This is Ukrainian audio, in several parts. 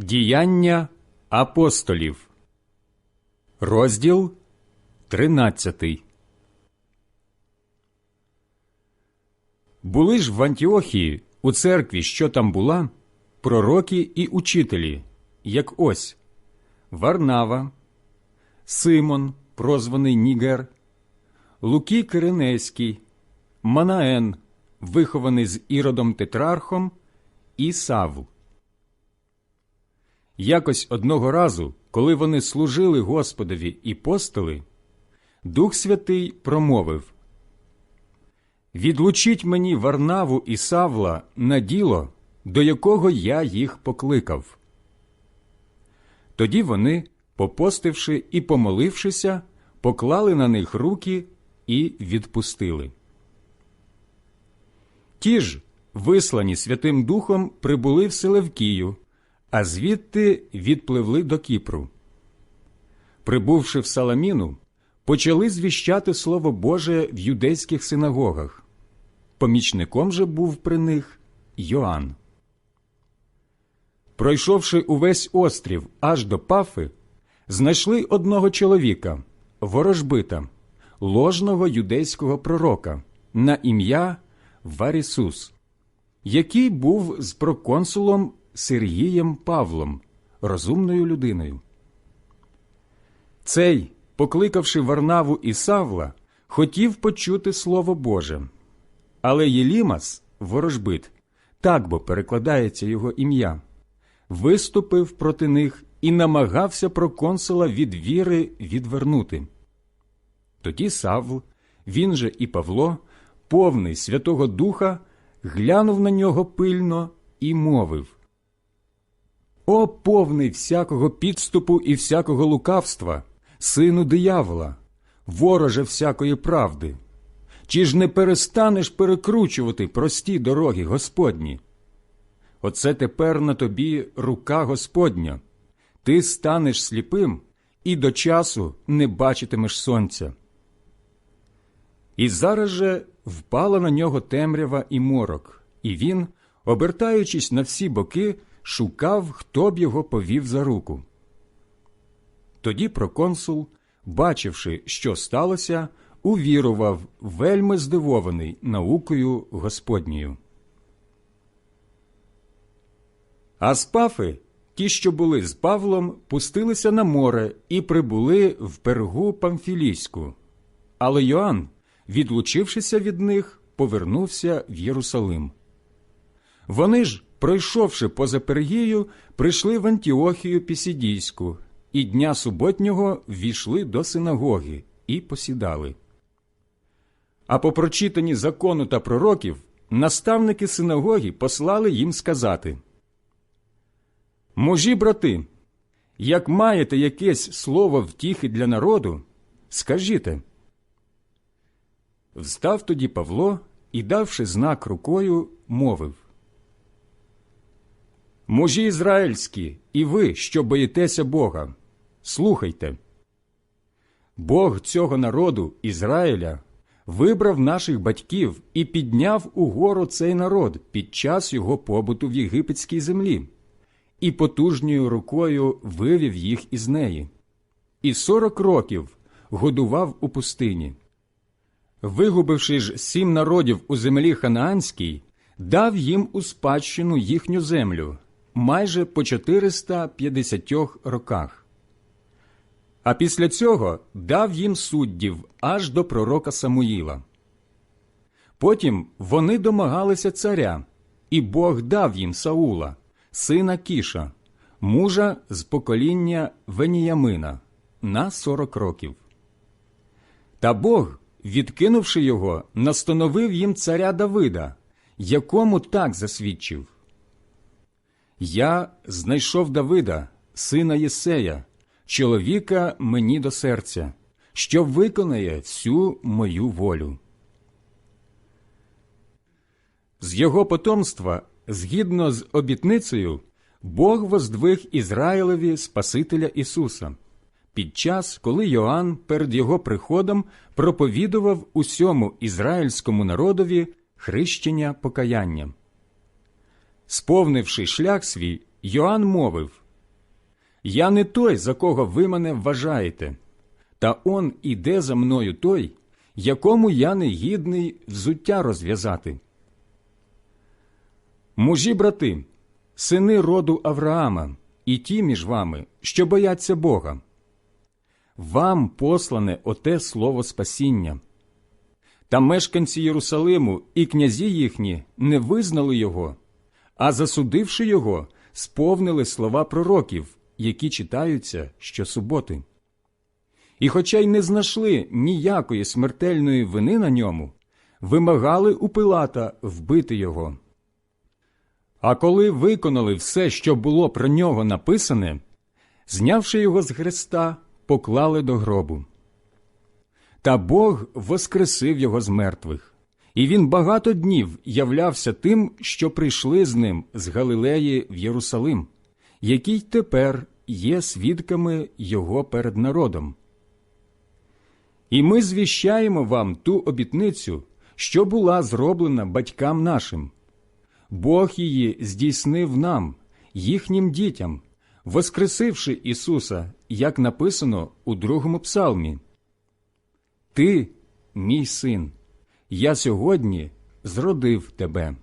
Діяння апостолів, розділ 13. Були ж в Антіохії у церкві, що там була, пророки і учителі, як ось Варнава, Симон, прозваний Нігер, Луки Киринейський, Манаен, вихований з Іродом Тетрархом, і Савл. Якось одного разу, коли вони служили Господові і постили, Дух Святий промовив Відлучіть мені Варнаву і Савла на діло, до якого я їх покликав. Тоді вони, попостивши і помолившися, поклали на них руки і відпустили. Ті ж, вислані Святим Духом, прибули в Селевкію, а звідти відпливли до Кіпру. Прибувши в Саламіну, почали звіщати Слово Боже в юдейських синагогах. Помічником же був при них Йоанн. Пройшовши увесь острів аж до Пафи, знайшли одного чоловіка, ворожбита, ложного юдейського пророка, на ім'я Варісус, який був з проконсулом Сергієм Павлом, розумною людиною. Цей, покликавши Варнаву і Савла, хотів почути Слово Боже. Але Єлімас, ворожбит, так бо перекладається його ім'я, виступив проти них і намагався проконсула від віри відвернути. Тоді Савл, він же і Павло, повний Святого Духа, глянув на нього пильно і мовив О, повний всякого підступу і всякого лукавства, сину диявола, вороже всякої правди. Чи ж не перестанеш перекручувати прості дороги Господні? Оце тепер на тобі рука Господня. Ти станеш сліпим і до часу не бачитимеш сонця. І зараз же впала на нього темрява і морок, і він, обертаючись на всі боки, шукав, хто б його повів за руку. Тоді проконсул, бачивши, що сталося, увірував, вельми здивований наукою Господньою. А з Пафи, ті, що були з Павлом, пустилися на море і прибули в пергу Памфілійську. Але Йоанн, відлучившися від них, повернувся в Єрусалим. Вони ж, пройшовши поза Пергію, прийшли в Антіохію Пісідійську, і дня суботнього ввійшли до синагоги і посідали. А по прочитанні закону та пророків наставники синагоги послали їм сказати Мужі, брати, як маєте якесь слово втіхи для народу, скажіте. Встав тоді Павло і, давши знак рукою, мовив Мужі ізраїльські, і ви, що боїтеся Бога, слухайте. Бог цього народу, Ізраїля, вибрав наших батьків і підняв угору цей народ під час його побуту в єгипетській землі, і потужньою рукою вивів їх із неї, і сорок років годував у пустині. Вигубивши ж сім народів у землі Ханаанській, дав їм у спадщину їхню землю майже по 450 роках. А після цього дав їм суддів аж до пророка Самуїла. Потім вони домагалися царя, і Бог дав їм Саула, сина Кіша, мужа з покоління Веніямина, на сорок років. Та Бог, відкинувши його, настановив їм царя Давида, якому так засвідчив. Я знайшов Давида, сина Єсея, чоловіка мені до серця, що виконає всю мою волю. З його потомства, згідно з обітницею, Бог воздвиг Ізраїлеві Спасителя Ісуса під час, коли Йоанн перед його приходом проповідував усьому ізраїльському народові хрещення покаяння. Сповнивши шлях свій, Йоанн мовив, Я не той, за кого ви мене вважаєте, та он іде за мною той, якому я не гідний взуття розв'язати. Мужі брати, сини роду Авраама, і ті між вами, що бояться Бога. Вам послане оте слово спасіння. Та мешканці Єрусалиму і князі їхні не визнали його, а засудивши його, сповнили слова пророків, які читаються щосуботи. І, хоча й не знайшли ніякої смертельної вини на ньому, вимагали у Пилата вбити його. А коли виконали все, що було про нього написане, знявши його з хреста, поклали до гробу. Та Бог воскресив його з мертвих, і він багато днів являвся тим, що прийшли з ним з Галилеї в Єрусалим, які тепер є свідками його перед народом. І ми звіщаємо вам ту обітницю, що була зроблена батькам нашим. Бог її здійснив нам, їхнім дітям, воскресивши Ісуса, як написано у другому псалмі. Ти, мій син, я сьогодні зродив тебе.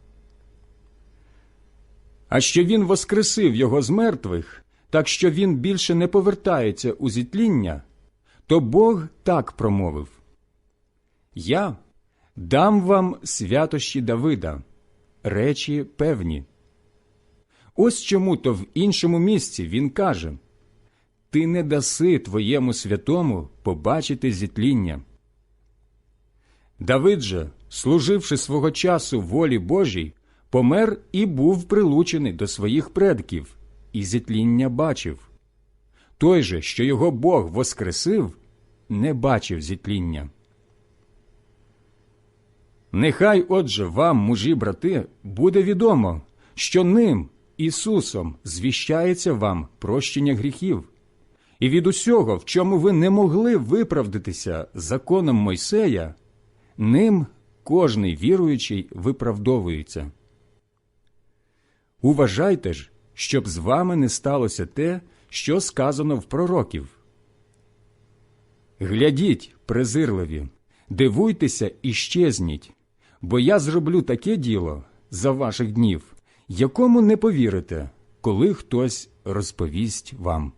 А що він воскресив його з мертвих, так що він більше не повертається у зітління, то Бог так промовив Я дам вам святощі Давида, речі певні. Ось чому то в іншому місці він каже Ти не даси твоєму святому побачити зітління. Давид же, служивши свого часу волі Божій, помер і був прилучений до своїх предків, і зітління бачив. Той же, що його Бог воскресив, не бачив зітління. Нехай, отже, вам, мужі брати, буде відомо, що ним, Ісусом, звіщається вам прощення гріхів, і від усього, в чому ви не могли виправдатися законом Мойсея, ним кожний віруючий виправдовується. Уважайте ж, щоб з вами не сталося те, що сказано в пророків. Глядіть, презирливі, дивуйтеся і щезніть, бо я зроблю таке діло за ваших днів, якому не повірите, коли хтось розповість вам.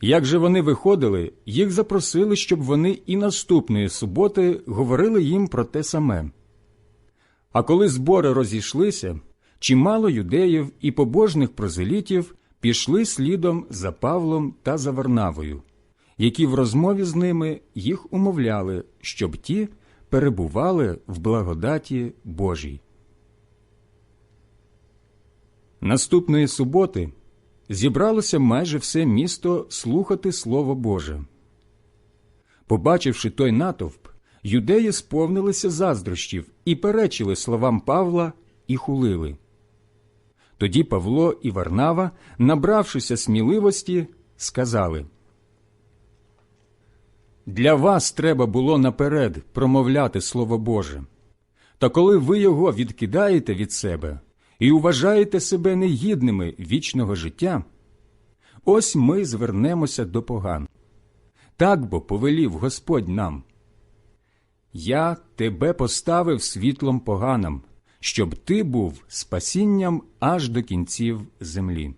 Як же вони виходили, їх запросили, щоб вони і наступної суботи говорили їм про те саме. А коли збори розійшлися, чимало юдеїв і побожних прозелітів пішли слідом за Павлом та за Варнавою, які в розмові з ними їх умовляли, щоб ті перебували в благодаті Божій. Наступної суботи зібралося майже все місто слухати Слово Боже. Побачивши той натовп, юдеї сповнилися заздрощів і перечили словам Павла і хулили. Тоді Павло і Варнава, набравшися сміливості, сказали Для вас треба було наперед промовляти Слово Боже. Та коли ви його відкидаєте від себе і вважаєте себе негідними вічного життя, ось ми звернемося до поган. Так бо повелів Господь нам. Я тебе поставив світлом поганам, щоб ти був спасінням аж до кінців землі.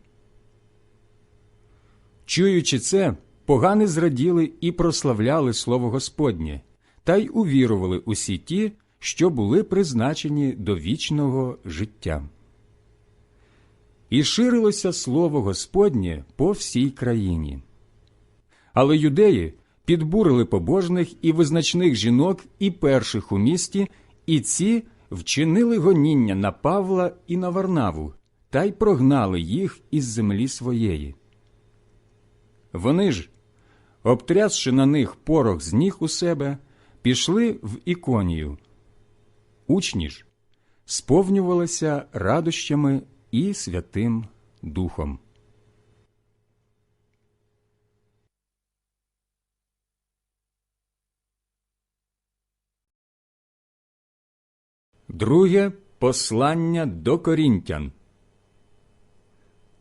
Чуючи це, погани зраділи і прославляли слово Господнє, та й увірували усі ті, що були призначені до вічного життя. І ширилося слово Господнє по всій країні. Але юдеї підбурили побожних і визначних жінок і перших у місті, і ці вчинили гоніння на Павла і на Варнаву та й прогнали їх із землі своєї. Вони ж, обтрясши на них порох з ніг у себе, пішли в іконію. Учні ж сповнювалися радощами і Святим Духом. Друге послання до Корінтян,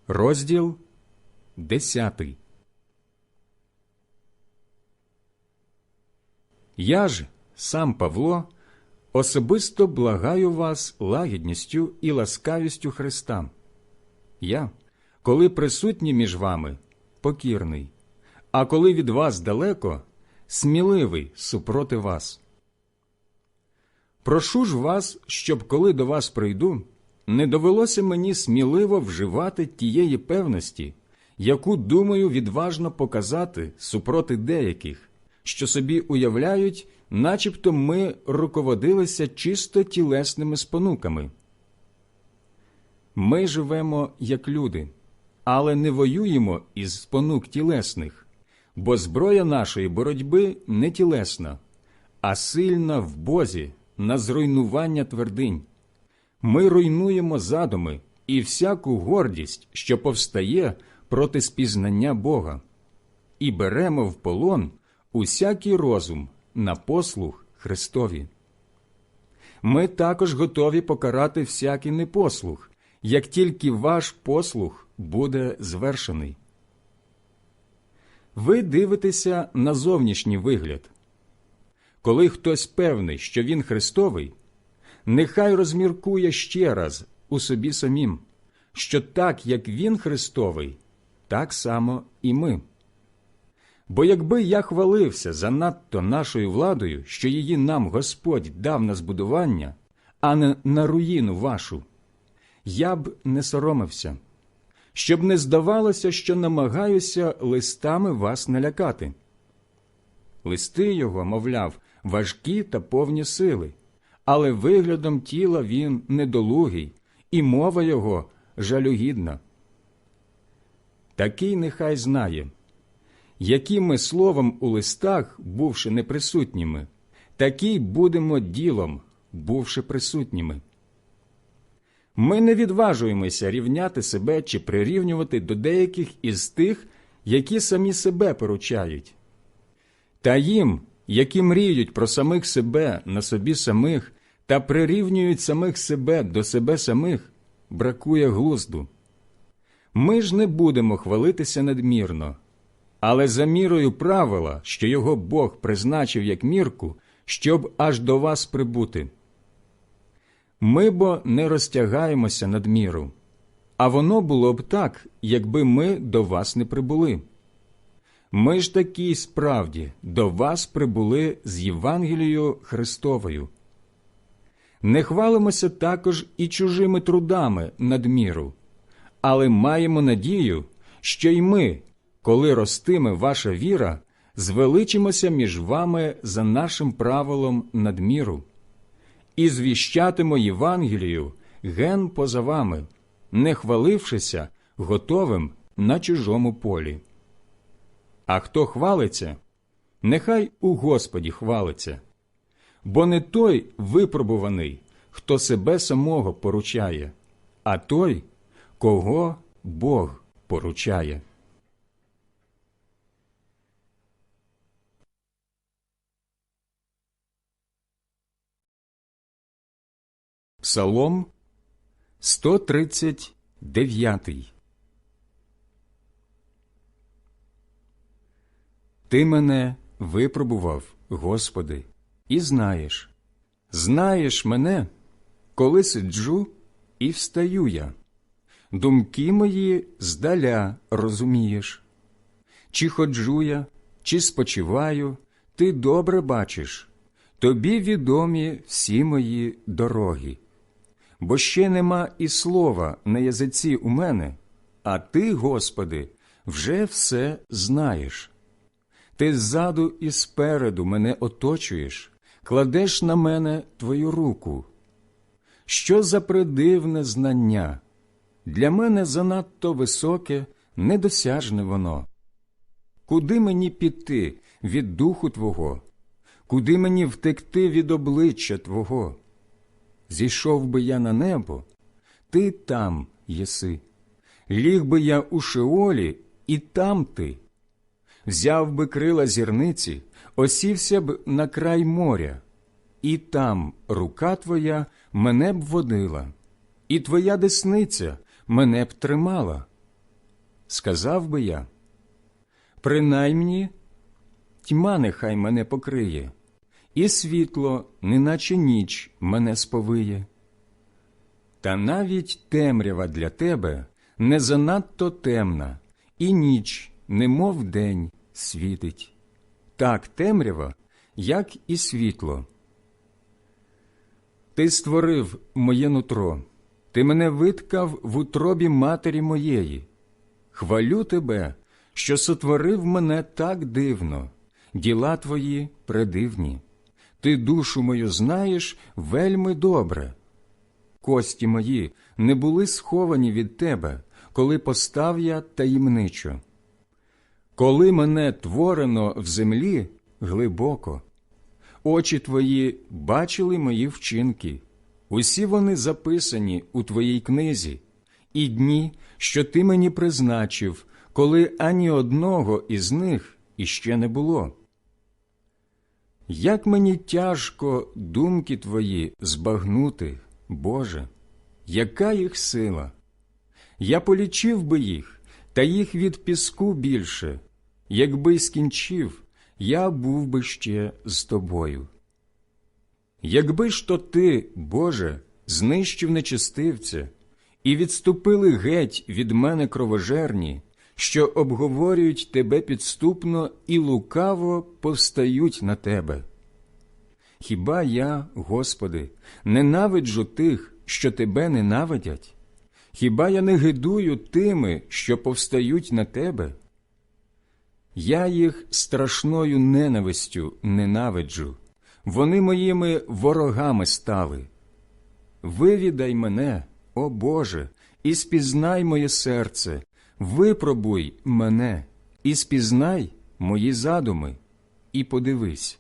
Розділ десятий. Я ж, сам Павло, особисто благаю вас лагідністю і ласкавістю Христа. Я, коли присутній між вами, покірний, а коли від вас далеко, сміливий супроти вас. Прошу ж вас, щоб коли до вас прийду, не довелося мені сміливо вживати тієї певності, яку думаю відважно показати супроти деяких, що собі уявляють, начебто ми руководилися чисто тілесними спонуками. Ми живемо як люди, але не воюємо із спонук тілесних, бо зброя нашої боротьби не тілесна, а сильна в Бозі на зруйнування твердинь. Ми руйнуємо задуми і всяку гордість, що повстає проти спізнання Бога, і беремо в полон усякий розум на послуг Христові. Ми також готові покарати всякий непослух, як тільки ваш послух буде звершений. Ви дивитеся на зовнішній вигляд. Коли хтось певний, що він Христовий, нехай розміркує ще раз у собі самім, що так, як він Христовий, так само і ми. Бо якби я хвалився занадто нашою владою, що її нам Господь дав на збудування, а не на руїну вашу, я б не соромився, щоб не здавалося, що намагаюся листами вас налякати. Листи його, мовляв, важкі та повні сили, але виглядом тіла він недолугий, і мова його жалюгідна. Такий нехай знає, які ми словом у листах, бувши неприсутніми, такі будемо ділом, бувши присутніми. Ми не відважуємося рівняти себе чи прирівнювати до деяких із тих, які самі себе поручають. Та їм, які мріють про самих себе на собі самих та прирівнюють самих себе до себе самих, бракує глузду. Ми ж не будемо хвалитися надмірно, але за мірою правила, що його Бог призначив як мірку, щоб аж до вас прибути. Ми бо не розтягаємося надміру, а воно було б так, якби ми до вас не прибули. Ми ж такі справді до вас прибули з Євангелією Христовою. Не хвалимося також і чужими трудами надміру, але маємо надію, що й ми, коли ростиме ваша віра, звеличимося між вами за нашим правилом надміру, і звіщатимо Євангелію ген поза вами, не хвалившися готовим на чужому полі. А хто хвалиться, нехай у Господі хвалиться, бо не той випробуваний, хто себе самого поручає, а той, кого Бог поручає. Псалом 139 Ти мене випробував, Господи, і знаєш. Знаєш мене, коли сиджу і встаю я. Думки мої здаля розумієш. Чи ходжу я, чи спочиваю, ти добре бачиш. Тобі відомі всі мої дороги. Бо ще нема і слова на язиці у мене, а ти, Господи, вже все знаєш. Ти ззаду і спереду мене оточуєш, кладеш на мене твою руку. Що за придивне знання? Для мене занадто високе, недосяжне воно. Куди мені піти від духу Твого? Куди мені втекти від обличчя Твого? Зійшов би я на небо, ти там єси. Ліг би я у Шеолі, і там ти. Взяв би крила зірниці, осівся б на край моря, і там рука твоя мене б водила, і твоя десниця мене б тримала. сказав би я. Принаймні, тьма нехай мене покриє, і світло, неначе ніч, мене сповиє. Та навіть темрява для тебе не занадто темна, і ніч, немов день, світить. Так темрява, як і світло. Ти створив моє нутро, ти мене виткав в утробі матері моєї. Хвалю тебе, що сотворив мене так дивно, діла твої предивні. Ти душу мою знаєш вельми добре. Кості мої не були сховані від тебе, коли постав я таємничо. Коли мене творено в землі глибоко, очі твої бачили мої вчинки, усі вони записані у твоїй книзі, і дні, що ти мені призначив, коли ані одного із них іще не було. Як мені тяжко думки твої збагнути, Боже, яка їх сила? Я полічив би їх, та їх від піску більше. Якби скінчив, я був би ще з тобою. Якби ж то ти, Боже, знищив нечистивця, і відступили геть від мене кровожерні, що обговорюють тебе підступно і лукаво повстають на тебе. Хіба я, Господи, ненавиджу тих, що тебе ненавидять? Хіба я не гидую тими, що повстають на тебе? Я їх страшною ненавистю ненавиджу, вони моїми ворогами стали. Вивідай мене, о Боже, і спізнай моє серце, випробуй мене, і спізнай мої задуми, і подивись,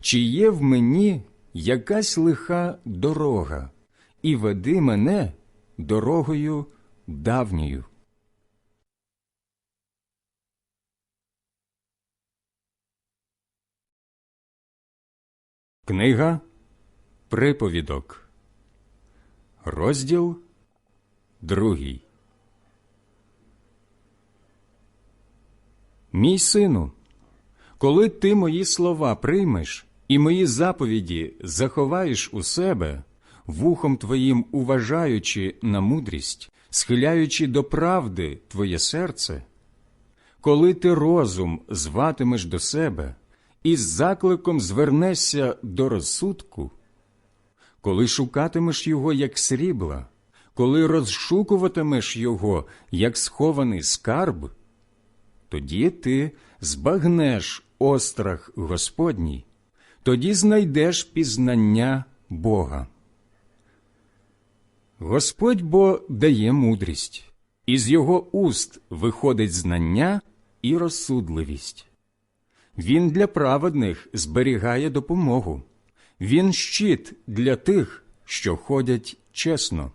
чи є в мені якась лиха дорога, і веди мене дорогою давньою. Книга Приповідок, розділ другий. Мій сину, коли ти мої слова приймеш і мої заповіді заховаєш у себе, вухом твоїм уважаючи на мудрість, схиляючи до правди твоє серце, коли ти розум зватимеш до себе і з закликом звернешся до розсудку, коли шукатимеш його як срібла, коли розшукуватимеш його як схований скарб, тоді ти збагнеш острах Господній, тоді знайдеш пізнання Бога. Господь бо дає мудрість, із його уст виходить знання і розсудливість. Він для праведних зберігає допомогу, він щит для тих, що ходять чесно.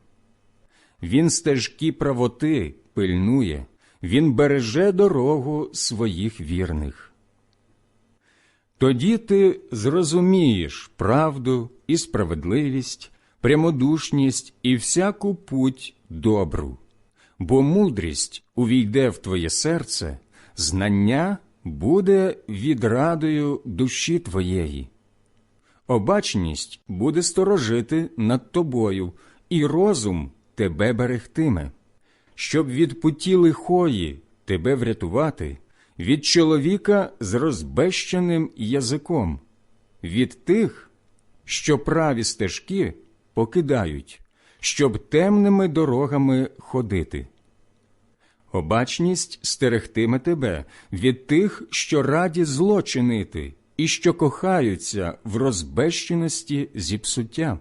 Він стежки правоти пильнує, він береже дорогу своїх вірних. Тоді ти зрозумієш правду і справедливість, прямодушність і всяку путь добру, бо мудрість увійде в твоє серце, знання буде відрадою душі твоєї. Обачність буде сторожити над тобою, і розум тебе берегтиме, щоб від путі лихої тебе врятувати, від чоловіка з розбещеним язиком, від тих, що праві стежки покидають, щоб темними дорогами ходити. Обачність стерегтиме тебе від тих, що раді зло чинити, і що кохаються в розбещеності зіпсуття,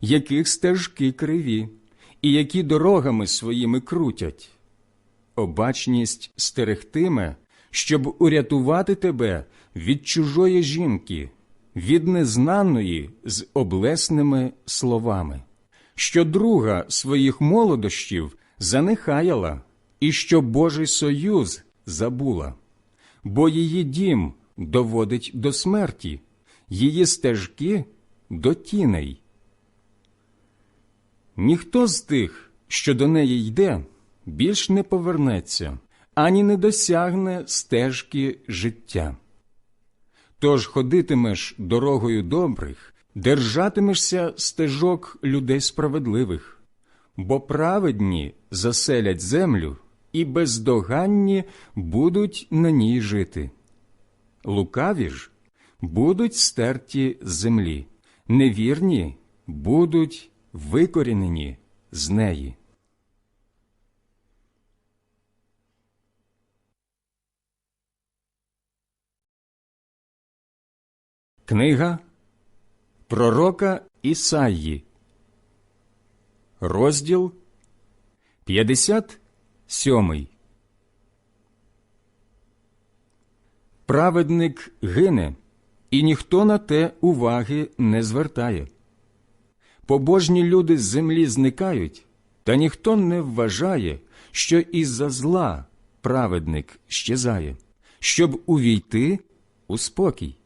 яких стежки криві, і які дорогами своїми крутять. Обачність стерегтиме, щоб урятувати тебе від чужої жінки, від незнаної з облесними словами, що друга своїх молодощів занехаяла і що Божий союз забула, бо її дім доводить до смерті, її стежки до тіней. Ніхто з тих, що до неї йде, більш не повернеться, ані не досягне стежки життя. Тож ходитимеш дорогою добрих, держатимешся стежок людей справедливих, бо праведні заселять землю і бездоганні будуть на ній жити. Лукаві ж будуть стерті з землі, невірні будуть викорінені з неї. Книга Пророка Ісаї, розділ 57. Праведник гине, і ніхто на те уваги не звертає. Побожні люди з землі зникають, та ніхто не вважає, що із-за зла праведник щезає, щоб увійти у спокій.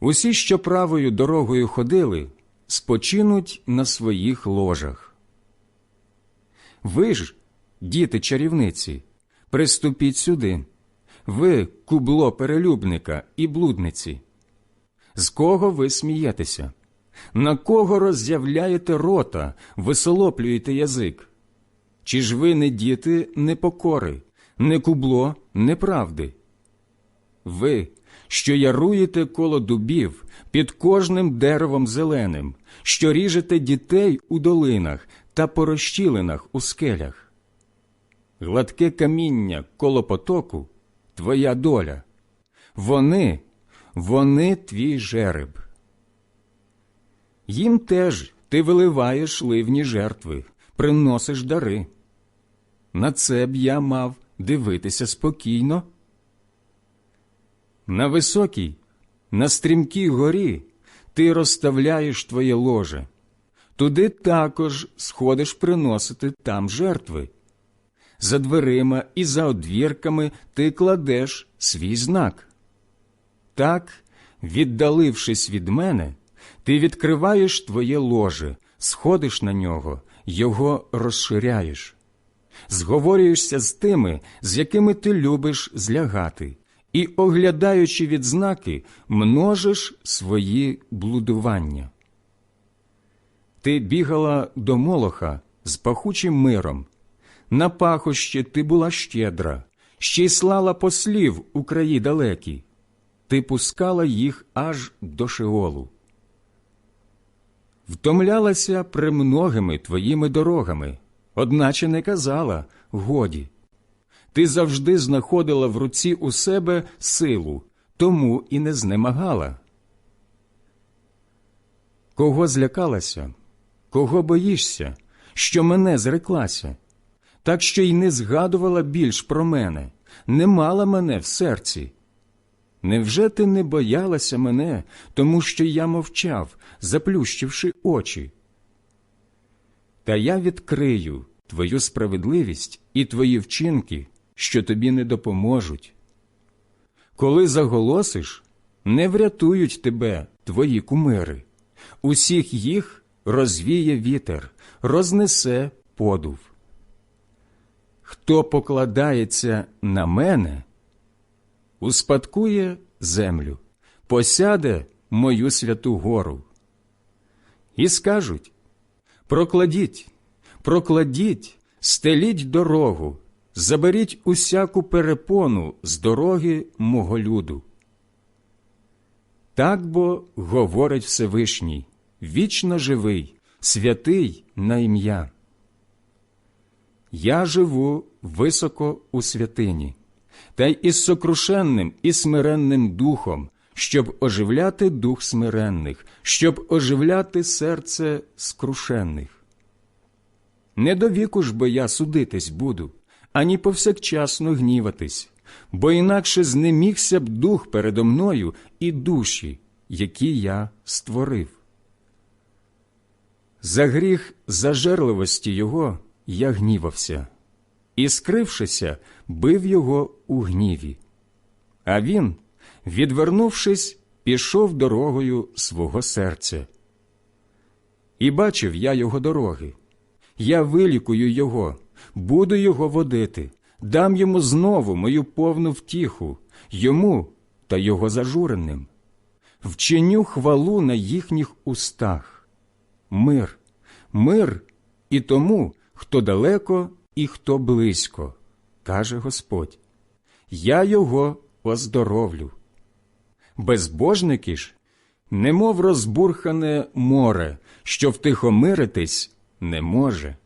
Усі, що правою дорогою ходили, спочинуть на своїх ложах. Ви ж, діти чарівниці, приступіть сюди, ви кубло перелюбника і блудниці. З кого ви смієтеся? На кого роззявляєте рота, висолоплюєте язик? Чи ж ви не діти непокори, не кубло неправди? Ви, що яруєте коло дубів під кожним деревом зеленим, що ріжете дітей у долинах та по розщілинах у скелях. Гладке каміння коло потоку твоя доля. Вони, вони твій жереб. Їм теж ти виливаєш ливні жертви, приносиш дари. На це б я мав дивитися спокійно. На високій, на стрімкій горі ти розставляєш твоє ложе, туди також сходиш приносити там жертви. За дверима і за одвірками ти кладеш свій знак. Так, віддалившись від мене, ти відкриваєш твоє ложе, сходиш на нього, його розширяєш, зговорюєшся з тими, з якими ти любиш злягати, і, оглядаючи відзнаки, множиш свої блудування. Ти бігала до молоха з пахучим миром. На пахощі ти була щедра, ще й слала послів у краї далекі. Ти пускала їх аж до Шеолу. Втомлялася премногими твоїми дорогами, одначе не казала годі. Ти завжди знаходила в руці у себе силу, тому і не знемагала. Кого злякалася, кого боїшся, що мене зреклася, так що й не згадувала більш про мене, не мала мене в серці. Невже ти не боялася мене, тому що я мовчав, заплющивши очі? Та я відкрию твою справедливість і твої вчинки, що тобі не допоможуть. Коли заголосиш, не врятують тебе твої кумири, усіх їх розвіє вітер, рознесе подув. Хто покладається на мене, успадкує землю, посяде мою святу гору. І скажуть прокладіть, прокладіть, стеліть дорогу, заберіть усяку перепону з дороги мого люду. Так бо говорить Всевишній, вічно живий, святий на ім'я. Я живу високо у святині, та й із сокрушенним і смиренним духом, щоб оживляти дух смиренних, щоб оживляти серце скрушенних. Не до віку ж бо я судитись буду, ані повсякчасно гніватись, бо інакше знемігся б дух передо мною і душі, які я створив. За гріх зажерливості його я гнівався, і, скрившися, бив його у гніві. А він, відвернувшись, пішов дорогою свого серця. І бачив я його дороги, я вилікую його, буду його водити, дам йому знову мою повну втіху, йому та його зажуреним. Вченю хвалу на їхніх устах. Мир, мир і тому, хто далеко і хто близько, каже Господь. Я його оздоровлю. Безбожники ж, немов розбурхане море, що втихомиритись не може,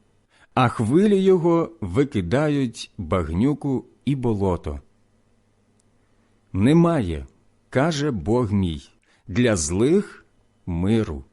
а хвилі його викидають багнюку і болото. Немає, каже Бог мій, для злих миру,